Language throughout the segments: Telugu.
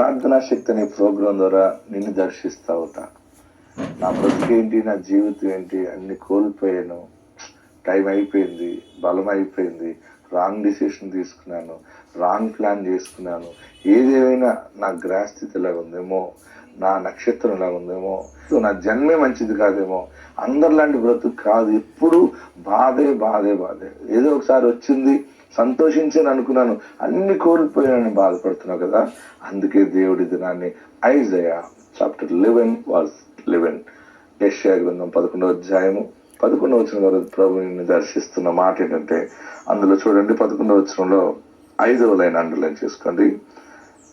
ప్రార్థనా శక్తి అనే ప్రోగ్రాం ద్వారా నిన్ను దర్శిస్తా అవుతా. నా బ్రతికేంటి నా జీవితం ఏంటి అన్ని కోల్పోయాను. టైం అయిపోయింది బలం అయిపోయింది రాంగ్ డిసిషన్ తీసుకున్నాను రాంగ్ ప్లాన్ చేసుకున్నాను. ఏదేమైనా నా గ్రహస్థితి ఉందేమో నా నక్షత్రం ఇలా ఉందేమో నా జన్మే మంచిది కాదేమో? అందరిలాంటి బ్రతుకు కాదు. ఎప్పుడు బాధే బాధే బాధే. ఏదో ఒకసారి వచ్చింది సంతోషించని అనుకున్నాను. అన్ని కోల్పోయానని బాధపడుతున్నావు కదా? అందుకే దేవుడి దినాన్ని Isaiah chapter eleven was eleven. యెషయా గ్రంథం పదకొండవ అధ్యాయము. పదకొండవ వచ్చిన వరకు ప్రభుని దర్శిస్తున్న మాట ఏంటంటే అందులో చూడండి పదకొండవ వచనంలో ఐదవ లైన్ అండర్లైన్ చేసుకోండి.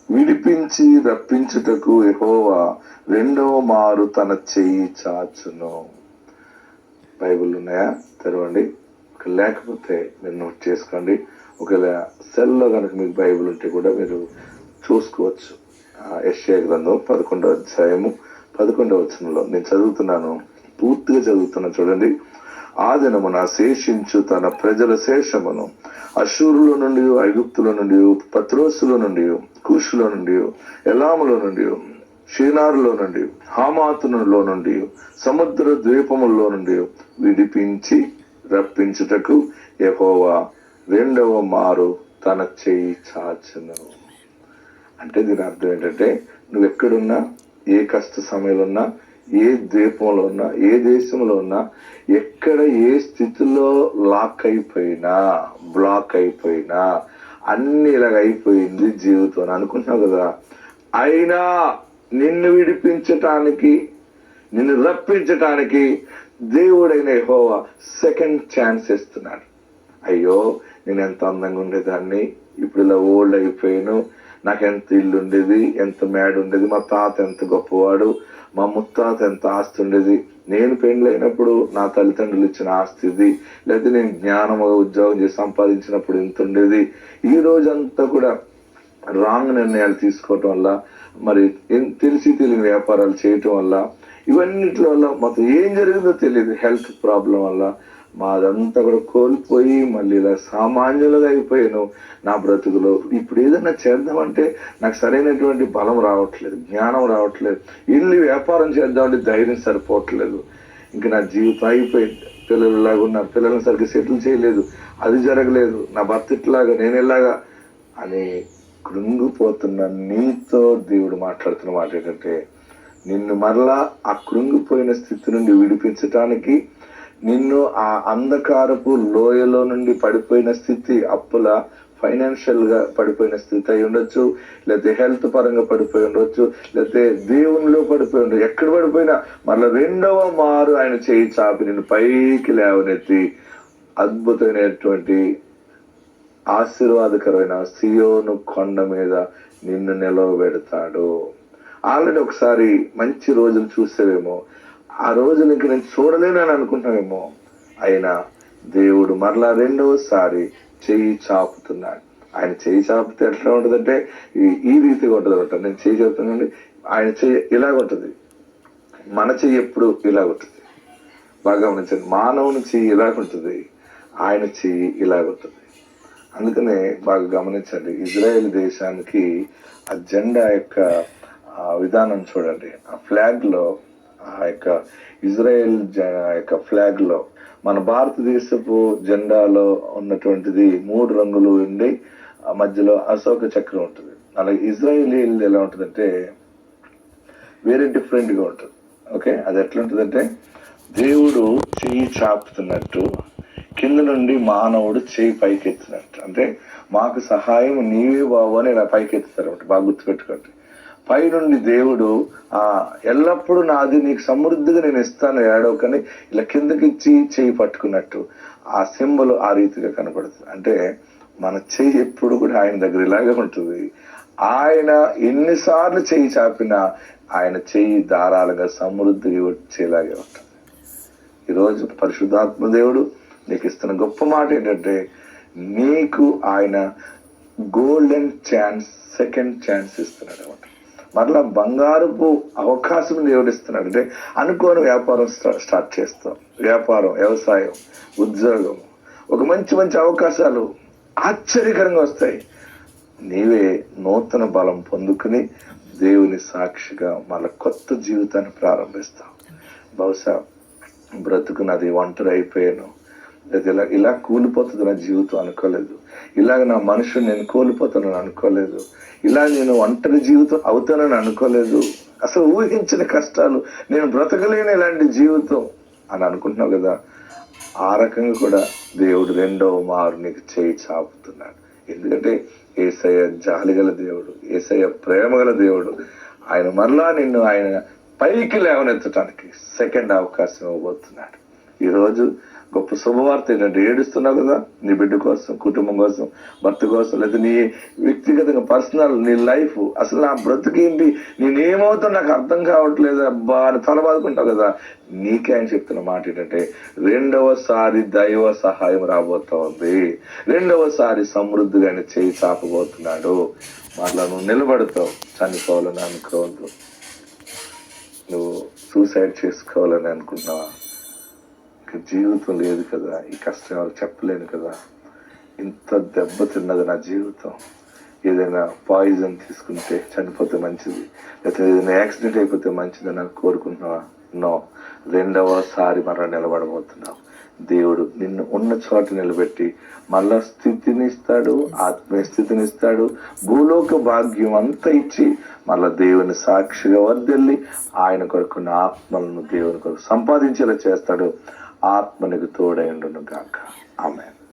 విడిపించి రప్పించుటకు ఎహోవా రెండవ మారు తన చెయ్యి చాచును. బైబిల్ ఉన్నాయా? తెరవండి. లేకపోతే మీరు నోట్ చేసుకోండి. ఒకవేళ సెల్లో కనుక మీకు బైబిల్ ఉంటే కూడా మీరు చూసుకోవచ్చు. యశ్యా గ్రంథం పదకొండవ అధ్యాయము పదకొండవ వచనంలో నేను చదువుతున్నాను పూర్తిగా చదువుతున్నాను చూడండి. ఆ దినమున శేషించు తన ప్రజల శేషమును. అశూరుల నుండి ఐగుప్తుల నుండి పత్రోసుల నుండి కూషుల నుండి ఎలాముల నుండి షీనారులో నుండి హామాతునులో నుండి సముద్ర ద్వీపముల్లో నుండి విడిపించి రప్పించుటకు ఎహోవా రెండవ మారు తన చేయి చాచును. అంటే దీని అర్థం ఏంటంటే నువ్వు ఎక్కడున్నా ఏ కష్ట సమయంలో ఉన్నా ఏ ద్వీపంలో ఉన్నా ఏ దేశంలో ఉన్నా ఎక్కడ ఏ స్థితిలో లాక్ అయిపోయినా బ్లాక్ అయిపోయినా అన్ని ఇలాగ అయిపోయింది జీవితం అని అనుకుంటున్నావు కదా. అయినా నిన్ను విడిపించటానికి నిన్ను రప్పించటానికి దేవుడైన హోవా సెకండ్ ఛాన్స్ ఇస్తున్నాడు. అయ్యో నేను ఎంత అందంగా ఉండేదాన్ని ఇప్పుడు ఇలా ఓల్డ్ అయిపోయాను నాకు ఎంత ఇల్లు ఉండేది ఎంత మేడ ఉండేది మా తాత ఎంత గొప్పవాడు మా ముత్తాత ఎంత ఆస్తి ఉండేది? నేను పెండ్లైనప్పుడు నా తల్లిదండ్రులు ఇచ్చిన ఆస్తి ఇది. లేదా నేను జ్ఞానముగా ఉద్యోగం చేసి సంపాదించినప్పుడు ఎంత ఉండేది. ఈ రోజంతా కూడా రాంగ్ నిర్ణయాలు తీసుకోవటం వల్ల మరి తెలిసి తెలియని వ్యాపారాలు చేయటం వల్ల ఇవన్నిటి వల్ల మొత్తం ఏం జరిగిందో తెలియదు. హెల్త్ ప్రాబ్లం వల్ల మాదంతా కూడా కోల్పోయి మళ్ళీ ఇలా సామాన్యులుగా అయిపోయాను నా బ్రతుకులో. ఇప్పుడు ఏదైనా చేద్దామంటే నాకు సరైనటువంటి బలం రావట్లేదు జ్ఞానం రావట్లేదు ఇల్లు వ్యాపారం చేద్దామంటే ధైర్యం సరిపోవట్లేదు. ఇంకా నా జీవితం అయిపోయింది పిల్లలు ఇలాగా ఉన్నారు పిల్లల్ని సరిగ్గా సెటిల్ చేయలేదు. అది జరగలేదు. నా భర్త ఇట్లాగా నేను ఇలాగా అని కృంగిపోతున్న నీతో దేవుడు మాట్లాడుతున్న మాట ఏంటంటే నిన్ను మరలా ఆ కృంగిపోయిన స్థితి నుండి విడిపించటానికి నిన్ను ఆ అంధకారపు లోయలో నుండి పడిపోయిన స్థితి అప్పుల ఫైనాన్షియల్గా పడిపోయిన స్థితి అయి ఉండొచ్చు. లేకపోతే హెల్త్ పరంగా పడిపోయి ఉండొచ్చు. లేకపోతే దేవునిలో పడిపోయి ఉండొచ్చు ఎక్కడ పడిపోయినా మళ్ళీ రెండవ మారు ఆయన చేయి చాపి నిన్ను పైకి లేవనెత్తి అద్భుతమైనటువంటి ఆశీర్వాదకరమైన సియోను కొండ మీద నిన్ను నిలవబెడతాడు. ఆల్రెడీ ఒకసారి మంచి రోజులు చూసేవేమో. ఆ రోజు నీకు నేను చూడలేనని అనుకుంటామేమో అయినా దేవుడు మరలా రెండవసారి చెయ్యి చాపుతున్నాడు. ఆయన చెయ్యి చాపితే ఎట్లా ఉంటుందంటే ఈ- ఈ రీతిగా ఉంటుంది అనమాట నేను చెయ్యి చెప్తానండి ఆయన చెయ్యి ఇలాగ ఉంటుంది మన చెయ్యి ఎప్పుడు ఇలాగ ఉంటుంది బాగా గమనించండి. మానవుని చెయ్యి ఇలాగ ఉంటుంది ఆయన చెయ్యి ఇలాగ ఉంటుంది అందుకనే బాగా గమనించండి. ఇజ్రాయెల్ దేశానికి ఆ జెండా యొక్క విధానం చూడండి. ఆ ఫ్లాగ్లో ఆ యొక్క ఇజ్రాయెల్ జ- యొక్క ఫ్లాగ్లో మన భారతదేశపు జెండాలో ఉన్నటువంటిది మూడు రంగులు ఉండి ఆ మధ్యలో అశోక చక్రం ఉంటుంది. అలాగే ఇజ్రాయేల్ ఎలా ఉంటుందంటే వేరే డిఫరెంట్గా ఉంటుంది. ఓకే అది ఎట్లా ఉంటుందంటే దేవుడు చెయ్యి చాపుతున్నట్టు కింద నుండి మానవుడు చేయి పైకెత్తినట్టు. అంటే మాకు సహాయం నీవే బాబు అని ఇలా పైకెత్తుతారు ఒకటి బాగా గుర్తుపెట్టుకోండి. పైనుండి దేవుడు ఆ ఎల్లప్పుడూ నాది నీకు సమృద్ధిగా నేను ఇస్తాను ఏడవకని ఇలా కిందకి ఇచ్చి చేయి పట్టుకున్నట్టు ఆ సింబల్ ఆ రీతిగా కనపడుతుంది. అంటే మన చేయి ఎప్పుడు కూడా ఆయన దగ్గర ఇలాగే ఉంటుంది. ఆయన ఎన్నిసార్లు చేయి చాపినా ఆయన చేయి ధారాళంగా సమృద్ధిగా వచ్చేలాగే ఉంటుంది. ఈరోజు పరిశుద్ధాత్మ దేవుడు నీకు ఇస్తున్న గొప్ప మాట ఏంటంటే నీకు ఆయన గోల్డెన్ ఛాన్స్ సెకండ్ ఛాన్స్ ఇస్తున్నాడు అనమాట మరలా బంగారపు అవకాశం దేవుడు అంటే అనుకోని వ్యాపారం స్టార్ట్ చేస్తాం. వ్యాపారం వ్యవసాయం ఉద్యోగం. ఒక మంచి మంచి అవకాశాలు ఆశ్చర్యకరంగా వస్తాయి. నీవే నూతన బలం పొందుకుని దేవుని సాక్షిగా మళ్ళీ కొత్త జీవితాన్ని ప్రారంభిస్తావు. బహుశా బ్రతుకున్నది ఒంటరి అయిపోయాను. లేదా ఇలా ఇలా కూలిపోతుంది నా జీవితం అనుకోలేదు. ఇలాగ నా మనుషులు నేను కోల్పోతానని అనుకోలేదు. ఇలా నేను ఒంటరి జీవితం అవుతానని అనుకోలేదు. అసలు ఊహించిన కష్టాలు నేను బ్రతకలేని ఇలాంటి జీవితం అని అనుకుంటున్నావు కదా ఆ రకంగా కూడా దేవుడు రెండవ మారు నీకు చేయి చాపుతున్నాడు. ఎందుకంటే ఏసయ్య జాలిగల దేవుడు ఏసయ్య ప్రేమగల దేవుడు ఆయన మరలా నిన్ను ఆయన పైకి లేవనెత్తడానికి సెకండ్ అవకాశం ఇవ్వబోతున్నాడు. ఈరోజు గొప్ప శుభవార్త ఏంటంటే ఏడుస్తున్నావు కదా నీ బిడ్డ కోసం కుటుంబం కోసం భర్త కోసం లేదా నీ వ్యక్తిగతంగా పర్సనల్ నీ లైఫ్ అసలు నా బ్రతుకేంటి నేనేమవుతా నాకు అర్థం కావట్లేదు అబ్బా అని తల బాదుకుంటావు కదా. నీకే ఆయన చెప్తున్న మాట ఏంటంటే రెండవసారి దైవ సహాయం రాబోతోంది. రెండవసారి సమృద్ధిగా ఆయన చేయి చాపబోతున్నాడు. మరలా నువ్వు నిలబడతావు. చనిపోవాలని అనుకోవద్దు. నువ్వు సూసైడ్ చేసుకోవాలని అనుకుంటున్నావా? జీవితం లేదు కదా ఈ కష్టం ఎవరికి చెప్పలేను కదా. ఇంత దెబ్బ తిన్నది నా జీవితం. ఏదైనా పాయిజన్ తీసుకుంటే చనిపోతే మంచిది లేకపోతే ఏదైనా యాక్సిడెంట్ అయిపోతే మంచిది నాకు కోరుకుంటున్నావా? నో రెండవసారి మరలా నిలబడబోతున్నావు. దేవుడు నిన్ను ఉన్న చోట నిలబెట్టి మళ్ళా స్థితిని ఇస్తాడు ఆత్మీయ స్థితిని ఇస్తాడు భూలోక భాగ్యం అంతా ఇచ్చి మళ్ళా దేవుని సాక్షిగా వర్దెల్లి ఆయన కొరకున్న ఆత్మలను దేవుని కొరకు సంపాదించేలా చేస్తాడు. ఆత్మనికి తోడైండును గాక ఆమె